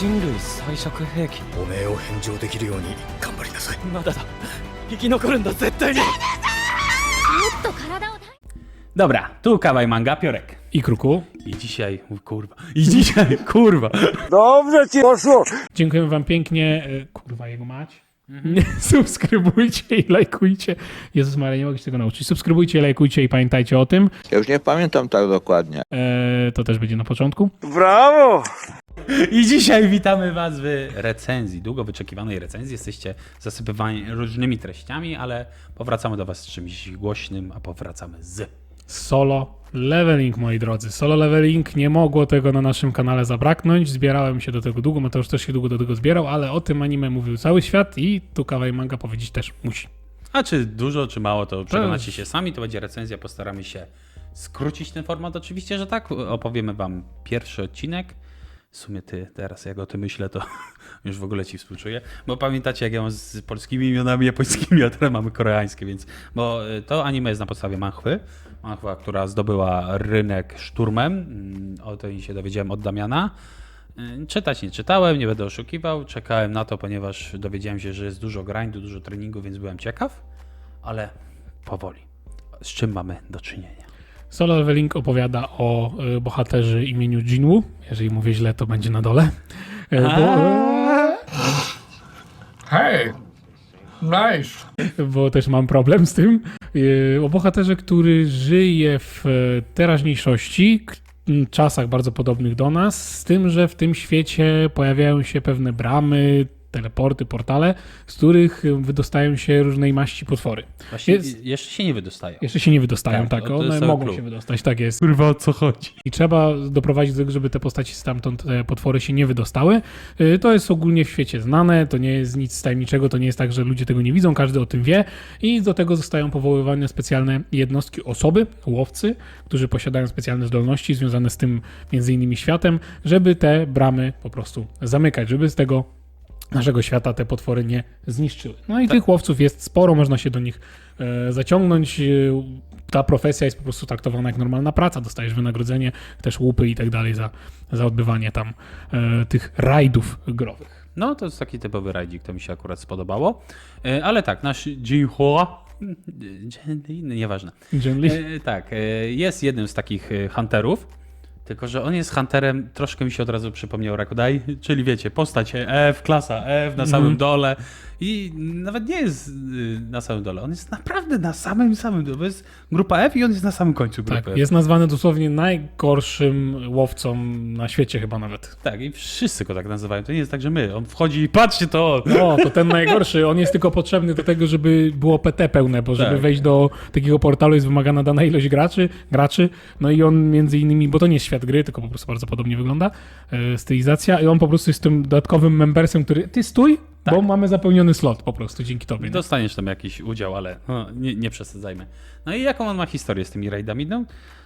人類最弱兵器汚名を返上できるように頑張りなさいまだだ生き残るんだ絶対にもっと体を Dobra, tu kawaj manga, piorek. I kruku. I dzisiaj, u, kurwa, i dzisiaj, kurwa. Dziękujemy wam pięknie. E, Kurwa, jego mać. Subskrybujcie i lajkujcie. Jezus Maria, nie mogę się tego nauczyć. Subskrybujcie, lajkujcie i pamiętajcie o tym. Ja już nie pamiętam tak dokładnie. E, to też będzie na początku. I dzisiaj witamy was w recenzji, długo wyczekiwanej recenzji. Jesteście zasypywani różnymi treściami, ale powracamy do was z czymś głośnym, a powracamy z... Solo leveling, moi drodzy. Solo leveling nie mogło tego na naszym kanale zabraknąć. Zbierałem się do tego długo, Mateusz też się długo do tego zbierał, ale o tym anime mówił cały świat i tu kawaj manga powiedzieć też musi. A czy dużo, czy mało, to przekonacie się sami. To będzie recenzja, postaramy się skrócić ten format. Oczywiście, że tak. Opowiemy wam pierwszy odcinek. W sumie ty teraz, jak o tym myślę, to już w ogóle ci współczuję. Bo pamiętacie, jak ja mam z polskimi imionami japońskimi, a teraz mamy koreańskie, więc... Bo y, to anime jest na podstawie manchwy. Manchwa, która zdobyła rynek szturmem. Mm, O tym się dowiedziałem od Damiana. Y, Czytać nie czytałem, nie będę oszukiwał. Czekałem na to, ponieważ dowiedziałem się, że jest dużo grindu, dużo treningu, więc byłem ciekaw. Ale powoli. Z czym mamy do czynienia? Solo leveling opowiada o e, bohaterze imieniu Jinwoo. Jeżeli mówię źle, to będzie na dole. E, bo, Hej! Nice! bo też mam problem z tym. E, O bohaterze, który żyje w e, teraźniejszości, czasach bardzo podobnych do nas, z tym, że w tym świecie pojawiają się pewne bramy, teleporty, portale, z których e, wydostają się różnej maści potwory. Właśnie Jest- jeszcze się nie wydostają. Jeszcze się nie wydostają, Tak, tak, jest one mogą clue. się wydostać, tak jest. Kurwa, o co chodzi? I trzeba doprowadzić do tego, żeby te postaci stamtąd, te potwory się nie wydostały. Y, To jest ogólnie w świecie znane, to nie jest nic tajemniczego, to nie jest tak, że ludzie tego nie widzą, każdy o tym wie. I do tego zostają powoływane specjalne jednostki, osoby, łowcy, którzy posiadają specjalne zdolności związane z tym między innymi światem, żeby te bramy po prostu zamykać, żeby z tego naszego świata te potwory nie zniszczyły. No i tych łowców jest sporo, można się do nich e, zaciągnąć. E, ta profesja jest po prostu traktowana jak normalna praca, dostajesz wynagrodzenie, też łupy i tak dalej za, za odbywanie tam e, tych rajdów growych. No, to jest taki typowy rajdzik, to mi się akurat spodobało. Ale tak, nasz Jinhua, inny, nieważne. E, tak, jest jednym z takich hunterów, tylko że on jest hunterem, troszkę mi się od razu przypomniał Rakudai, czyli wiecie, postać F, klasa F na samym Mhm. dole i nawet nie jest y, na samym dole, on jest naprawdę na samym samym dole, bo jest grupa F i on jest na samym końcu grupy Tak, F. jest nazwany dosłownie najgorszym łowcą na świecie chyba nawet. Tak, i wszyscy go tak nazywają, to nie jest tak, że my, on wchodzi i patrzcie to, No, to ten najgorszy. On jest tylko potrzebny do tego, żeby było PT pełne, bo żeby Tak. wejść do takiego portalu jest wymagana dana ilość graczy, graczy. No i on między innymi, bo to nie jest świat gry, tylko po prostu bardzo podobnie wygląda e, stylizacja i on po prostu jest tym dodatkowym membersem, który ty stój, Tak. bo mamy zapełniony slot po prostu dzięki tobie. nie? Dostaniesz tam jakiś udział, ale no, nie, nie przesadzajmy. No i jaką on ma historię z tymi rajdami? No,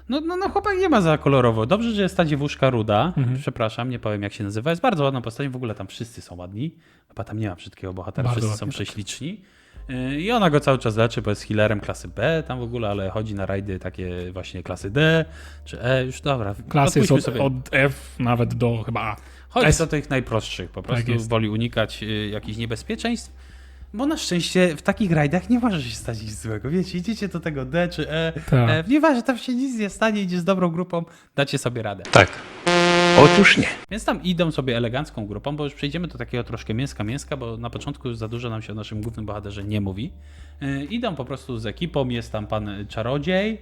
no, no, no chłopak nie ma za kolorowo. Dobrze, że jest ta dziewuszka ruda. Mhm. Przepraszam, nie powiem jak się nazywa. Jest bardzo ładną postacią. W ogóle tam wszyscy są ładni. Chyba tam nie ma brzydkiego bohatera. Bardzo wszyscy są ładnie, tak. prześliczni. Yy, I ona go cały czas leczy, bo jest healerem klasy B tam w ogóle, ale chodzi na rajdy takie właśnie klasy D czy E. Już dobra. Klasy jest od, sobie. od F nawet do chyba A. Chodzi S. do tych najprostszych, po prostu Tak woli unikać y, jakichś niebezpieczeństw. Bo na szczęście w takich rajdach nie może się stać nic złego. Wiecie, idziecie do tego D czy E, Tak. F, nieważne, tam się nic nie stanie, idzie z dobrą grupą, dacie sobie radę. Tak. Otóż nie. Więc tam idą sobie elegancką grupą, bo już przejdziemy do takiego troszkę mięska mięska, bo na początku już za dużo nam się o naszym głównym bohaterze nie mówi. Yy, idą po prostu z ekipą, jest tam pan czarodziej,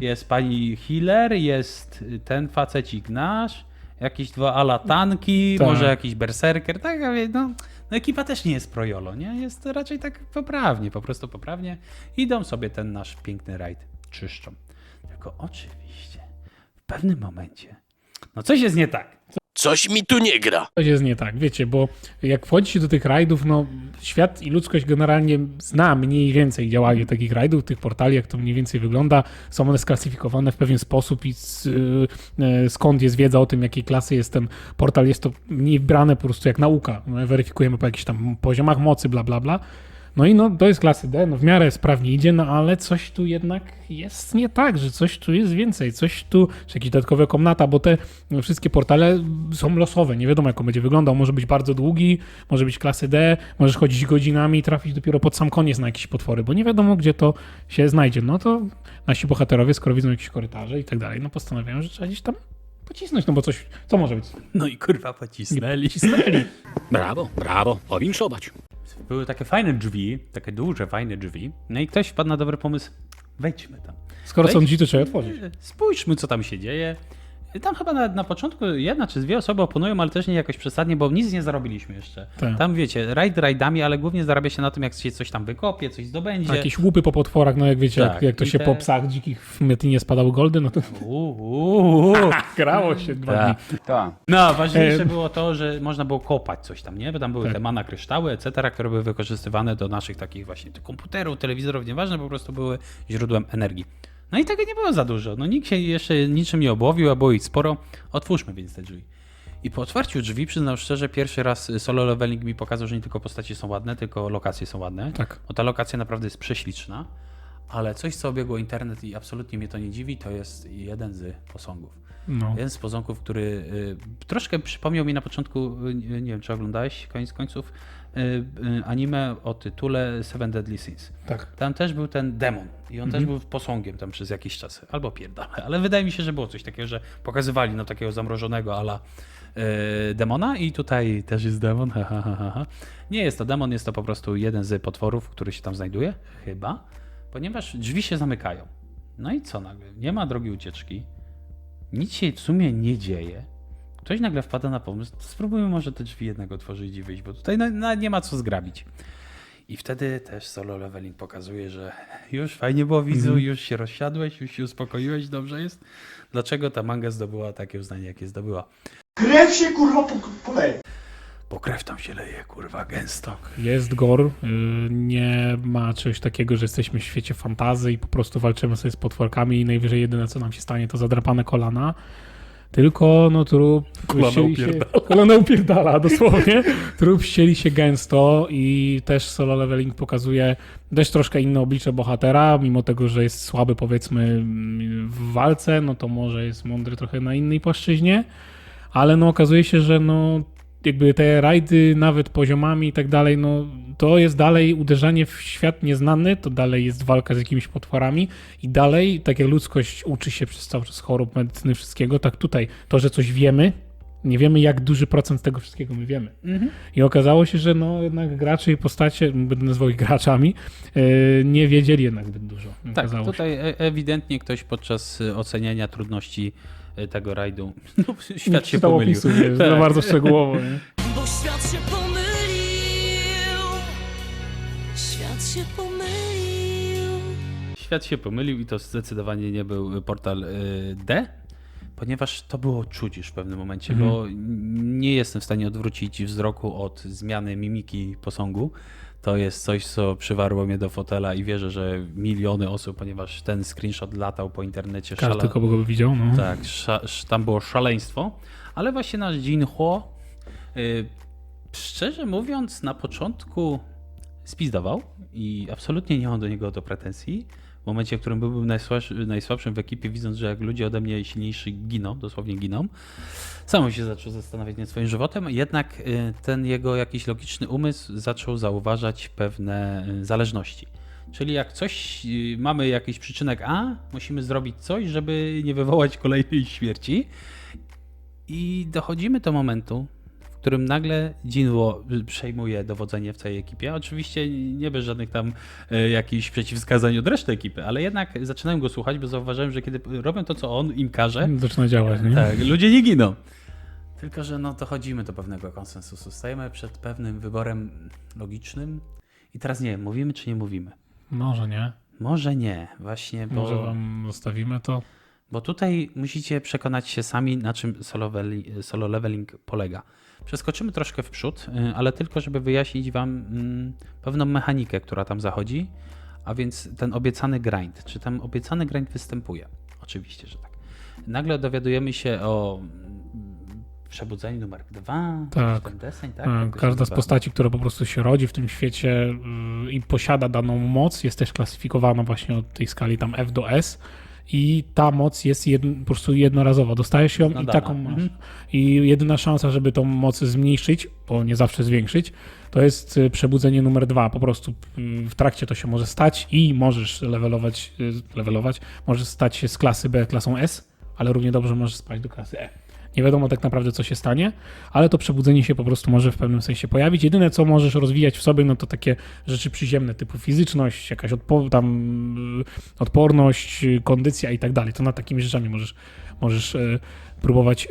jest pani healer, jest ten facecik nasz, jakieś dwa alatanki, Tak. może jakiś berserker, tak, no, no ekipa też nie jest projolo, nie? Jest raczej tak poprawnie, po prostu poprawnie. Idą sobie ten nasz piękny rajd, czyszczą. Tylko oczywiście w pewnym momencie, no coś jest nie tak. Coś mi tu nie gra. Coś jest nie tak, wiecie, bo jak wchodzicie do tych rajdów, no świat i ludzkość generalnie zna mniej więcej działanie takich rajdów, tych portali, jak to mniej więcej wygląda. Są one sklasyfikowane w pewien sposób i z, y, y, skąd jest wiedza o tym, jakiej klasy jest ten portal. Jest to mniej brane po prostu jak nauka. No, Weryfikujemy po jakichś tam poziomach mocy, bla, bla, bla. No i no, to jest klasy D, no w miarę sprawnie idzie, no ale coś tu jednak jest nie tak, że coś tu jest więcej, coś tu, czy jakieś dodatkowe komnata, bo te wszystkie portale są losowe, nie wiadomo jak on będzie wyglądał, może być bardzo długi, może być klasy D, możesz chodzić godzinami i trafić dopiero pod sam koniec na jakieś potwory, bo nie wiadomo gdzie to się znajdzie, no to nasi bohaterowie, skoro widzą jakieś korytarze i tak dalej, no postanawiają, że trzeba gdzieś tam pocisnąć, no bo coś, co może być? No i kurwa pocisnęli. Pocisnęli. Brawo, brawo, powinszować. Były takie fajne drzwi, takie duże, fajne drzwi. No i ktoś wpadł na dobry pomysł, wejdźmy tam. Skoro są Wejdź- drzwi, to trzeba otworzyć. Spójrzmy, co tam się dzieje. Tam chyba na, na początku jedna czy dwie osoby oponują, ale też nie jakoś przesadnie, bo nic nie zarobiliśmy jeszcze. Tak. Tam wiecie, rajd rajdami, ale głównie zarabia się na tym, jak się coś tam wykopie, coś zdobędzie. Jakieś łupy po potworach, no jak wiecie, Tak, jak, jak to i się te- po psach dzikich w Metinie spadały goldy, no to Uuu, grało się dwa dni. tak. No, ważniejsze E, było to, że można było kopać coś tam, nie? Bo tam były Tak. te mana kryształy, etc., które były wykorzystywane do naszych takich właśnie komputerów, telewizorów, nieważne, po prostu były źródłem energii. No i tego nie było za dużo. No nikt się jeszcze niczym nie obłowił, a było ich sporo. Otwórzmy więc te drzwi. I po otwarciu drzwi, przyznam szczerze, pierwszy raz solo leveling mi pokazał, że nie tylko postacie są ładne, tylko lokacje są ładne. Tak. Bo ta lokacja naprawdę jest prześliczna. Ale coś, co obiegło internet i absolutnie mnie to nie dziwi, to jest jeden z posągów. No. Jeden z posągów, który y, troszkę przypomniał mi na początku, y, nie wiem czy oglądałeś koniec końców, y, anime o tytule Seven Deadly Sins. Tak. Tam też był ten demon i on też był posągiem tam przez jakiś czas, albo pierdolę, ale wydaje mi się, że było coś takiego, że pokazywali no takiego zamrożonego ala demona i tutaj też jest demon, ha, ha, ha, ha. Nie jest to demon, jest to po prostu jeden z potworów, który się tam znajduje, chyba, ponieważ drzwi się zamykają. No i co nagle? Nie ma drogi ucieczki, nic się w sumie nie dzieje. Ktoś nagle wpada na pomysł, spróbujmy może te drzwi jednak otworzyć i wyjść, bo tutaj no, no, nie ma co zgrabić. I wtedy też solo leveling pokazuje, że już fajnie było widzu, już się rozsiadłeś, już się uspokoiłeś, dobrze jest. Dlaczego ta manga zdobyła takie uznanie, jakie zdobyła? Krew się kurwa po, poleje. Bo krew tam się leje, kurwa, gęsto. Jest gore, y, nie ma czegoś takiego, że jesteśmy w świecie fantazy i po prostu walczymy sobie z potworkami i najwyżej jedyne co nam się stanie to zadrapane kolana. Tylko no trup Kolana się, upierdala. kolana upierdala dosłownie. trup ścieli się gęsto i też solo leveling pokazuje też troszkę inne oblicze bohatera, mimo tego, że jest słaby powiedzmy w walce, no to może jest mądry trochę na innej płaszczyźnie, ale no okazuje się, że no jakby te rajdy nawet poziomami i tak dalej, no to jest dalej uderzanie w świat nieznany, to dalej jest walka z jakimiś potworami i dalej, tak jak ludzkość uczy się przez cały czas chorób, medycyny, wszystkiego, tak tutaj to, że coś wiemy, nie wiemy jak duży procent tego wszystkiego my wiemy. I okazało się, że no jednak gracze i postacie, będę nazwał ich graczami, yy, nie wiedzieli jednak zbyt dużo. Tak, Okazało się. tutaj e- ewidentnie ktoś podczas e, oceniania trudności e, tego rajdu, no, Nie świat się pomylił. opisu, za Tak. bardzo szczegółowo. Nie? Bo świat się pomylił. Świat się pomylił. Świat się pomylił i to zdecydowanie nie był portal y, D, ponieważ to było czuć już w pewnym momencie, Mhm. bo nie jestem w stanie odwrócić wzroku od zmiany mimiki posągu. To jest coś, co przywarło mnie do fotela i wierzę, że miliony osób, ponieważ ten screenshot latał po internecie. Każdy szale- kogo by widział, no. tak, tam było szaleństwo, ale właśnie nasz Jinho, y, szczerze mówiąc, na początku spizdował i absolutnie nie mam do niego do pretensji. W momencie, w którym byłbym najsłabszy, najsłabszym w ekipie, widząc, że jak ludzie ode mnie silniejsi giną, dosłownie giną, sam się zaczął zastanawiać nad swoim żywotem, jednak y, ten jego jakiś logiczny umysł zaczął zauważać pewne y, zależności. Czyli jak coś, y, mamy jakiś przyczynek A, musimy zrobić coś, żeby nie wywołać kolejnej śmierci. I dochodzimy do momentu, którym nagle Jinwo przejmuje dowodzenie w całej ekipie. Oczywiście nie bez żadnych tam e, jakichś przeciwwskazań od reszty ekipy, ale jednak zaczynają go słuchać, bo zauważyłem, że kiedy robią to, co on im każe, Zaczyna działać, nie? tak, ludzie nie giną. Tylko, że no dochodzimy do pewnego konsensusu. Stajemy przed pewnym wyborem logicznym i teraz nie wiem, mówimy czy nie mówimy. Może nie. Może nie, właśnie, bo... Może wam zostawimy to. Bo tutaj musicie przekonać się sami, na czym solo, veli- solo leveling polega. Przeskoczymy troszkę w przód, y, ale tylko, żeby wyjaśnić Wam mm, pewną mechanikę, która tam zachodzi, a więc ten obiecany grind. Czy tam obiecany grind występuje? Oczywiście, że tak. Nagle dowiadujemy się o mm, Przebudzenie numer dwa. Tak. Ten deseń, tak? E, Każda z postaci, która po prostu się rodzi w tym świecie y, i posiada daną moc, jest też klasyfikowana właśnie od tej skali tam F do S. I ta moc jest po prostu jednorazowa. Dostajesz ją i Nadana. taką masz. Mhm. I jedyna szansa, żeby tą moc zmniejszyć, bo nie zawsze zwiększyć, to jest y, przebudzenie numer dwa. Po prostu y, w trakcie to się może stać i możesz levelować, y, levelować możesz stać się z klasy B klasą S, ale równie dobrze możesz spaść do klasy E. Nie wiadomo tak naprawdę, co się stanie, ale to przebudzenie się po prostu może w pewnym sensie pojawić. Jedyne, co możesz rozwijać w sobie, no to takie rzeczy przyziemne, typu fizyczność, jakaś odpo- tam, y, odporność, y, kondycja i tak dalej. To nad takimi rzeczami możesz, możesz y, próbować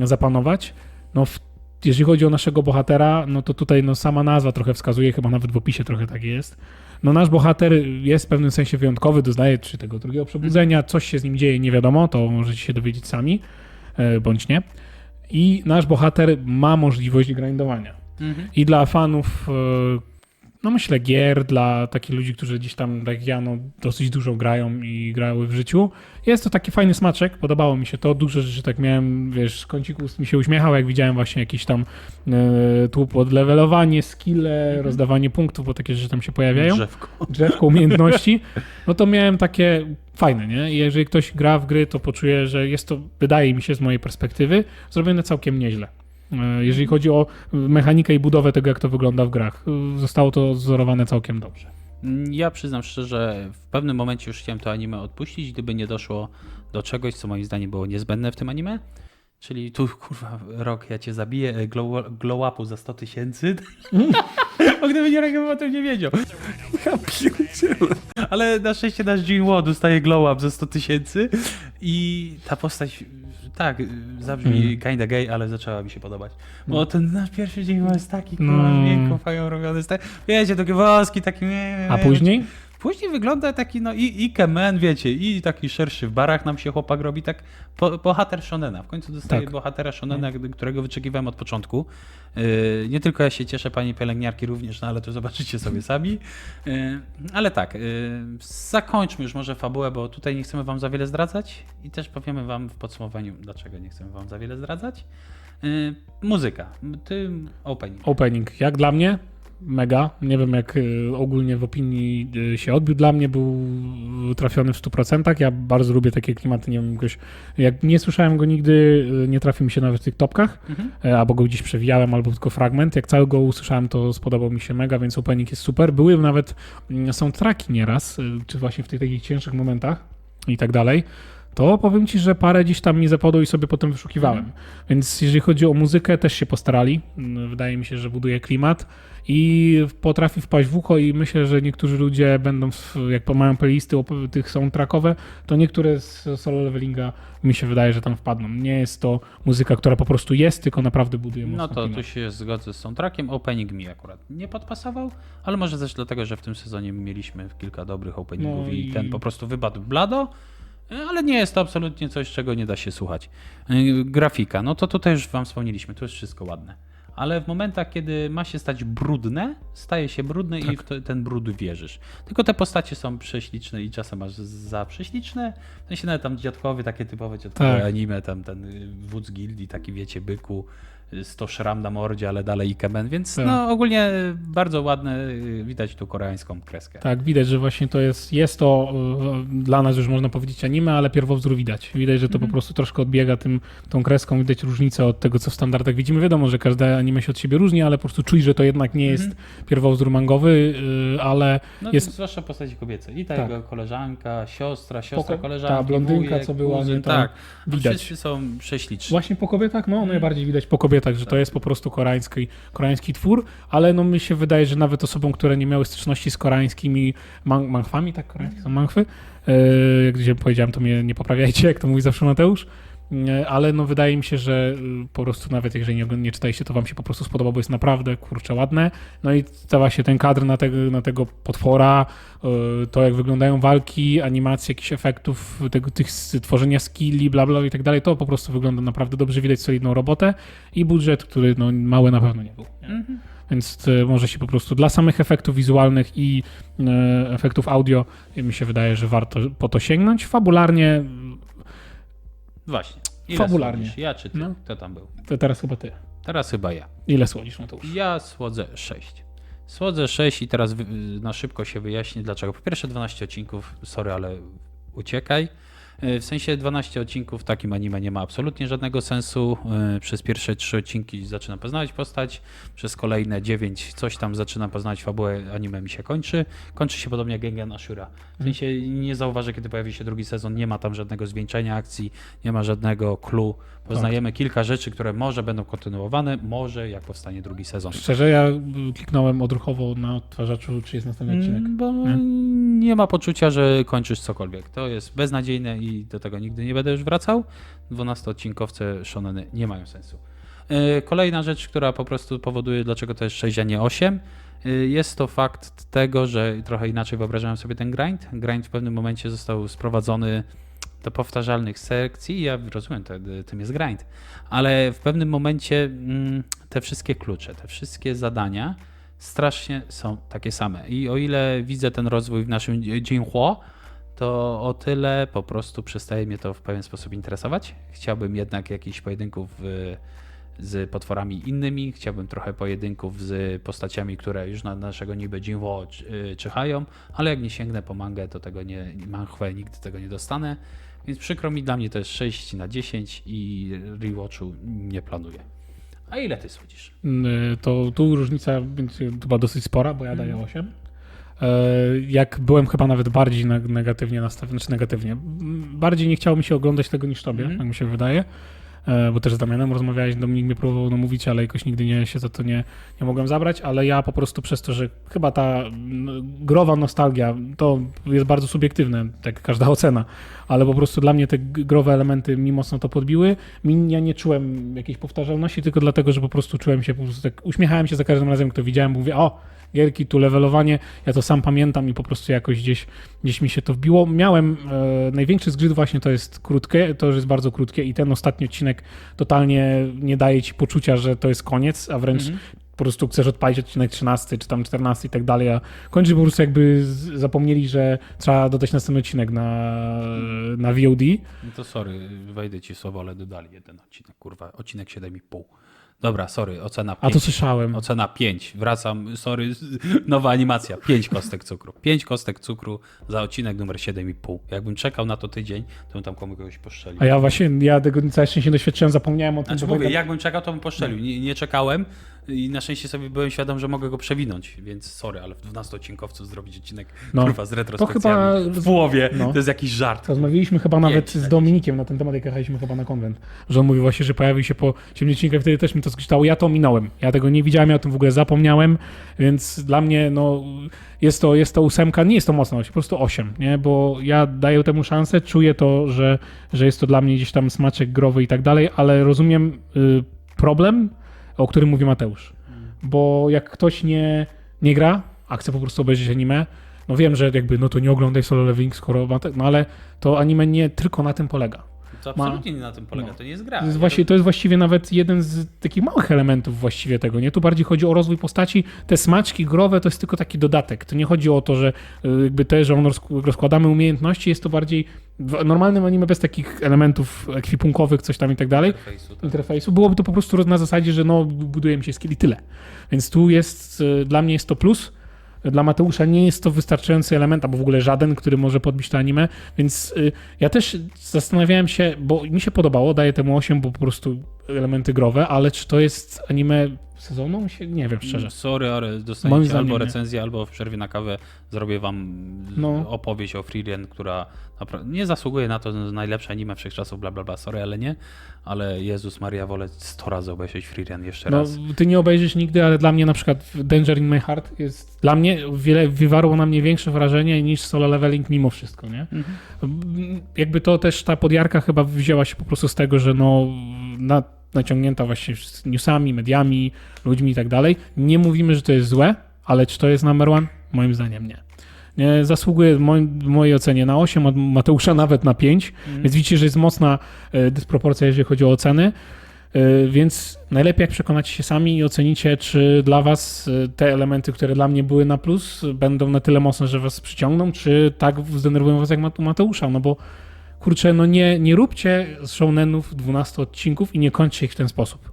y, zapanować. No, w, jeżeli chodzi o naszego bohatera, no to tutaj no, sama nazwa trochę wskazuje, chyba nawet w opisie trochę tak jest. No nasz bohater jest w pewnym sensie wyjątkowy, doznaje czy tego drugiego przebudzenia, coś się z nim dzieje, nie wiadomo, to możecie się dowiedzieć sami, bądź nie. I nasz bohater ma możliwość grindowania. Mhm. I dla fanów, e, no myślę, gier, dla takich ludzi, którzy gdzieś tam, tak jak ja, no, dosyć dużo grają i grały w życiu, jest to taki fajny smaczek, podobało mi się to, dużo rzeczy tak miałem, wiesz, kącik ust mi się uśmiechał, jak widziałem właśnie jakiś tam e, tłup odlevelowanie, skille, rozdawanie punktów, bo takie rzeczy tam się pojawiają Drzewko. drzewko umiejętności, no to miałem takie fajne, nie? I jeżeli ktoś gra w gry, to poczuje, że jest to, wydaje mi się z mojej perspektywy, zrobione całkiem nieźle. E, Jeżeli chodzi o mechanikę i budowę tego, jak to wygląda w grach, e, zostało to wzorowane całkiem dobrze. Ja przyznam szczerze, w pewnym momencie już chciałem to anime odpuścić, gdyby nie doszło do czegoś, co moim zdaniem było niezbędne w tym anime. Czyli tu, kurwa, rok, ja cię zabiję, e, glow, glow upu za 100 tysięcy. Bo gdyby nie rok, bym o tym nie wiedział. Ja pierdzielę. Ale na szczęście nasz Jinwo dostaje glow up za 100 tysięcy i ta postać, tak, zabrzmi kinda gay, ale zaczęła mi się podobać. Bo ten nasz pierwszy Jinwo jest taki, kurwa, No. miękko, fajnie robiony, tak, wiecie, takie woski, taki... A później? Później wygląda taki, no i, i kemen, wiecie, i taki szerszy w barach nam się chłopak robi, tak po, bohater Shonena. W końcu dostaje Tak. bohatera Shonena, gdy- którego wyczekiwałem od początku. Yy, nie tylko ja się cieszę, pani pielęgniarki również, no ale to zobaczycie sobie sami. Yy, ale tak, yy, zakończmy już może fabułę, bo tutaj nie chcemy wam za wiele zdradzać i też powiemy wam w podsumowaniu, dlaczego nie chcemy wam za wiele zdradzać. Yy, muzyka, ty opening. Opening, jak dla mnie, mega. Nie wiem, jak y, ogólnie w opinii y, się odbił. Dla mnie był trafiony w 100%. Ja bardzo lubię takie klimaty. Nie wiem, jakoś, jak nie słyszałem go nigdy, y, nie trafił mi się nawet w tych topkach, Mhm. albo go gdzieś przewijałem, albo tylko fragment. Jak cały go usłyszałem, to spodobał mi się mega, więc opening jest super. Były nawet mm, soundtracki nieraz, y, czy właśnie w tych takich cięższych momentach i tak dalej. To powiem ci, że parę gdzieś tam mi zapadło i sobie potem wyszukiwałem. Więc jeżeli chodzi o muzykę, też się postarali. Mm, Wydaje mi się, że buduje klimat i potrafi wpaść w ucho i myślę, że niektórzy ludzie będą, jak mają playlisty tych soundtrackowe, to niektóre z solo levelinga mi się wydaje, że tam wpadną. Nie jest to muzyka, która po prostu jest, tylko naprawdę buduje No to klimat. tu się zgodzę z soundtrackiem. Opening mi akurat nie podpasował, ale może też dlatego, że w tym sezonie mieliśmy kilka dobrych openingów No i... i- ten po prostu wypadł blado. Ale nie jest to absolutnie coś, czego nie da się słuchać. Yy, Grafika, no to tutaj już wam wspomnieliśmy, tu jest wszystko ładne. Ale w momentach, kiedy ma się stać brudne, staje się brudne Tak. i w to, ten brud wierzysz. Tylko te postacie są prześliczne i czasem aż za prześliczne. W sensie nawet tam dziadkowie, takie typowe dziadkowe Tak. anime, tam ten wódz gildii, taki wiecie, byku, 100 szram na mordzie, ale dalej Ikemen, więc Tak. no ogólnie y, bardzo ładne, y, widać tu koreańską kreskę. Tak, widać, że właśnie to jest, jest to e, dla nas już można powiedzieć anime, ale pierwowzór widać. Widać, że to Mhm. po prostu troszkę odbiega tym, tą kreską, widać różnicę od tego, co w standardach widzimy. Wiadomo, że każde anime się od siebie różni, ale po prostu czuć, że to jednak nie jest pierwowzór mangowy, ale Mhm. No jest- zwłaszcza postaci kobiece. I ta Tak. jego koleżanka, siostra, siostra Poko- koleżanki, ta blondynka, wujek, co była, nie, tak. No widać. Wszyscy są prześliczni. Właśnie po kobietach, no najbardziej widać po kobietach, że Tak. to jest po prostu koreański, koreański twór, ale no mi się wydaje, że nawet osobom, które nie miały styczności z koreańskimi man manchwami, tak, koreańskie są manchwy, yy, jak gdzie powiedziałem, to mnie nie poprawiajcie, jak to mówi zawsze Mateusz, ale no wydaje mi się, że yy, po prostu nawet jeżeli nie, nie czytaliście, to wam się po prostu spodoba, bo jest naprawdę, kurczę, ładne. No i to właśnie ten kadr na tego, na tego potwora, yy, to jak wyglądają walki, animacje jakichś efektów, tego, tych tworzenia skilli, bla bla i tak dalej, to po prostu wygląda naprawdę dobrze, widać solidną robotę i budżet, który no mały na pewno nie był. Mhm. Więc y, może się po prostu dla samych efektów wizualnych i y, efektów audio y, mi się wydaje, że warto po to sięgnąć. Fabularnie Właśnie. Ile Fabularnie. słodzisz? Ja czy ty? No. Kto tam był? To teraz chyba ty. Teraz chyba ja. Ile słodzisz, Mateusz? Ja słodzę 6. Słodzę 6 i teraz na szybko się wyjaśni dlaczego. Po pierwsze 12 odcinków, sorry, ale uciekaj. Yy, W sensie 12 odcinków w takim anime nie ma absolutnie żadnego sensu. Yy, Przez pierwsze 3 odcinki zaczynam poznawać postać, przez kolejne 9 coś tam zaczynam poznawać fabułę, anime mi się kończy. Kończy się podobnie jak Gengen Ashura. W sensie nie zauważę, kiedy pojawi się drugi sezon, nie ma tam żadnego zwieńczenia akcji, nie ma żadnego clue. Poznajemy kilka rzeczy, które może będą kontynuowane, może jak powstanie drugi sezon. Szczerze, ja kliknąłem odruchowo na odtwarzaczu, czy jest następny odcinek. Mm, Bo Nie? nie? ma poczucia, że kończysz cokolwiek. To jest beznadziejne i do tego nigdy nie będę już wracał. 12-odcinkowce shoneny nie mają sensu. Yy, Kolejna rzecz, która po prostu powoduje, dlaczego to jest 6, a nie 8, yy, jest to fakt tego, że trochę inaczej wyobrażałem sobie ten grind. Grind w pewnym momencie został sprowadzony do powtarzalnych sekcji. Ja rozumiem, tym jest grind, ale w pewnym momencie mm, te wszystkie klucze, te wszystkie zadania strasznie są takie same. I o ile widzę ten rozwój w naszym Jinhua, to o tyle po prostu przestaje mnie to w pewien sposób interesować. Chciałbym jednak jakichś pojedynków y, z potworami innymi, chciałbym trochę pojedynków z postaciami, które już na naszego niby Jinhua y, czyhają, ale jak nie sięgnę po mangę, to tego nie, manhwę nigdy tego nie dostanę. Więc przykro mi, dla mnie to jest 6 na 10 i rewatchu nie planuję. A ile ty słodzisz? Y, To tu różnica będzie chyba dosyć spora, bo ja daję Mhm. 8. E, Jak byłem chyba nawet bardziej neg- negatywnie nastawiony, czy negatywnie. Bardziej nie chciało mi się oglądać tego niż tobie, Mhm. jak mi się wydaje. E, Bo też z Damianem rozmawiałeś, Dominik mnie próbował namówić, ale jakoś nigdy nie się za to nie, nie mogłem zabrać, ale ja po prostu przez to, że chyba ta growa nostalgia, to jest bardzo subiektywne, tak każda ocena, ale po prostu dla mnie te growe elementy mi mocno to podbiły. Ja nie czułem jakiejś powtarzalności, tylko dlatego, że po prostu czułem się, po prostu tak uśmiechałem się za każdym razem, kto widziałem, mówię, o, gierki, tu levelowanie, ja to sam pamiętam i po prostu jakoś gdzieś, gdzieś mi się to wbiło. Miałem, e, największy zgrzyt właśnie to jest krótkie, to już jest bardzo krótkie i ten ostatni odcinek totalnie nie daje ci poczucia, że to jest koniec, a wręcz po prostu chcesz odpalić odcinek 13 czy tam 14 i tak dalej, a kończy po prostu jakby zapomnieli, że trzeba dodać następny odcinek na, na VOD. No to sorry, wejdę ci słowo, ale dodali jeden odcinek, kurwa, odcinek 7,5. Dobra, sorry, ocena 5. A to słyszałem. Ocena 5. Wracam, sorry, nowa animacja. 5 kostek cukru. 5 kostek cukru za odcinek numer 7,5. Jakbym czekał na to tydzień, to bym tam komuś poszczelił. A ja właśnie, ja tego całe szczęście nie doświadczyłem, zapomniałem o tym, Znaczy mówię, jakbym czekał, to bym poszczelił. Nie, nie czekałem i na szczęście sobie byłem świadom, że mogę go przewinąć, więc sorry, ale w 12 odcinkowcu zrobić odcinek No. kurwa z To retrospekcjami chyba- w połowie, no. to jest jakiś żart. Rozmawialiśmy chyba nawet z Dominikiem na ten temat, jak jechaliśmy chyba na konwent, że on mówił właśnie, że pojawił się po 7 odcinkach, wtedy też mi to skrzytało. Ja to minąłem. Ja tego nie widziałem, ja o tym w ogóle zapomniałem, więc dla mnie no, jest, to, jest to ósemka, nie jest to mocno, po prostu 8, nie? bo ja daję temu szansę, czuję to, że, że jest to dla mnie gdzieś tam smaczek growy i tak dalej, ale rozumiem y, problem, o którym mówi Mateusz. Bo jak ktoś nie, nie gra, a chce po prostu obejrzeć anime, no wiem, że jakby no to nie oglądaj solo leveling, skoro no ale to anime nie tylko na tym polega. To absolutnie nie na tym polega, no. to nie jest gra. To jest, właśnie, to jest właściwie nawet jeden z takich małych elementów właściwie tego, nie? Tu bardziej chodzi o rozwój postaci. Te smaczki growe to jest tylko taki dodatek. To nie chodzi o to, że y, jakby te, że on rozk- rozkładamy umiejętności, jest to bardziej w normalnym anime bez takich elementów ekwipunkowych, coś tam i tak dalej interfejsu, tak. interfejsu. Byłoby to po prostu na zasadzie, że no, buduje mi się skill i tyle. Więc tu jest, y, dla mnie jest to plus. Dla Mateusza nie jest to wystarczający element, albo w ogóle żaden, który może podbić to anime, więc y, ja też zastanawiałem się, bo mi się podobało, daję temu 8, bo po prostu elementy growe, ale czy to jest anime sezonu? Się, nie wiem szczerze. Sorry, ale dostaniecie albo nie. recenzję, albo w przerwie na kawę zrobię wam No. opowieść o Freerien, która nie zasługuje na to, że najlepsze anime wszechczasów, bla bla bla, sorry, ale nie. Ale Jezus Maria, wolę 100 razy obejrzeć Freerien jeszcze No, raz. ty nie obejrzysz nigdy, ale dla mnie na przykład Danger in My Heart jest dla mnie wiele, wywarło na mnie większe wrażenie niż solo leveling mimo wszystko, nie? Jakby to też ta podjarka chyba wzięła się po prostu z tego, że no na, naciągnięta właśnie z newsami, mediami, ludźmi i tak dalej. Nie mówimy, że to jest złe, ale czy to jest number one? Moim zdaniem nie. nie zasługuje w moim- w mojej ocenie na 8, od Mateusza nawet na 5, więc widzicie, że jest mocna e, dysproporcja, jeżeli chodzi o oceny. E, Więc najlepiej jak przekonacie się sami i ocenicie, czy dla was e, te elementy, które dla mnie były na plus, będą na tyle mocne, że was przyciągną, czy tak zdenerwują was jak Mate- Mateusza, no bo kurczę, no nie, nie róbcie z shounenów 12 odcinków i nie kończcie ich w ten sposób.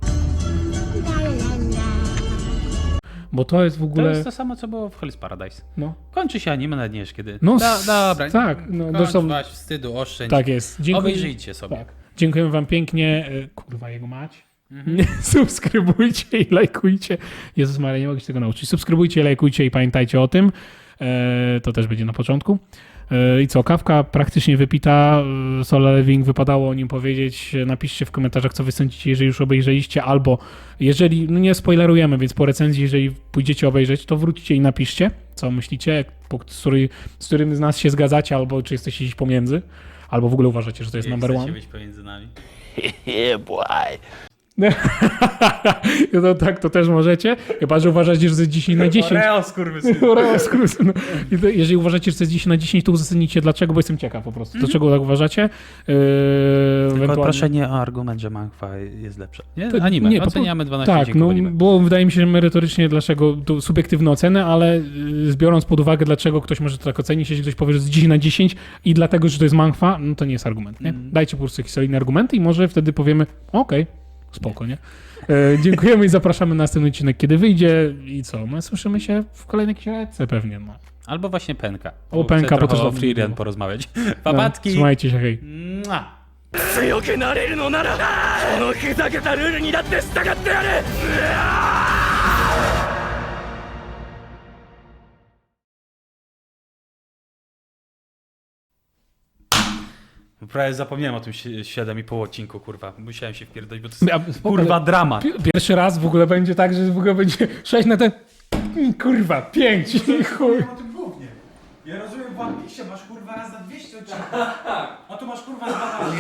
Bo to jest w To ogóle... jest to samo, co było w Hell's Paradise. No, Kończy się anime, nawet nie wiesz kiedy. No, Da, dobra. tak, no, kończ, zresztą- wstydu, oszczędź. tak jest. Dziękuję. Obejrzyjcie sobie. Tak. Dziękujemy wam pięknie. E, Kurwa, jego mać. Mhm. Subskrybujcie i lajkujcie. Jezus Maria, nie mogę się tego nauczyć. Subskrybujcie, lajkujcie i pamiętajcie o tym. E, to też będzie na początku. E, I co, kawka praktycznie wypita. E, Solar Living wypadało o nim powiedzieć. E, Napiszcie w komentarzach, co wy sądzicie, jeżeli już obejrzeliście, albo jeżeli, no nie spoilerujemy, więc po recenzji, jeżeli pójdziecie obejrzeć, to wróćcie i napiszcie, co myślicie, po, z, który, z którym z nas się zgadzacie, albo czy jesteście gdzieś pomiędzy, albo w ogóle uważacie, że to jest Jak number chcecie one. być pomiędzy nami. No tak, to też możecie. Chyba, że uważacie, że to jest 10 na 10. Oreo, skurwysyn. Oreo no. Jeżeli uważacie, że jest 10 na 10, to uzasadnijcie dlaczego, bo jestem ciekaw po prostu. Dlaczego tak uważacie? Yy, Tylko ewentualnie- proszę nie o argument, że manga jest lepsze. Nie? To- anime. nie, Oceniamy 12 Tak, no anime. bo wydaje mi się, że merytorycznie dlaczego, to subiektywne oceny, ale yy, biorąc pod uwagę, dlaczego ktoś może to tak ocenić, jeśli ktoś powie, że jest 10 na 10 i dlatego, że to jest mangfa, no to nie jest argument, nie? Mm. Dajcie po prostu jakieś solidne argumenty i może wtedy powiemy, okej, spoko, nie? E, dziękujemy i zapraszamy na następny odcinek, kiedy wyjdzie i co, my słyszymy się w kolejnej książce pewnie, no. Albo właśnie Penka. O, Chcę Penka, bo trochę też o dawno nie Freerun było. porozmawiać. no Papatki! trzymajcie się, hej. Mua. 強くなれるのならこのふざけたルールにだって従ってやる Prawie zapomniałem o tym si- 7,5 odcinku, kurwa. Musiałem się wpierdolić, bo to jest Ja- kurwa dramat. Pi- Pierwszy raz w ogóle będzie tak, że w ogóle będzie 6 na ten. Mm, Kurwa, 5. Chuj. Ja rozumiem, w One Piece masz kurwa raz na 200 odcinków. A tu masz kurwa dwa razy.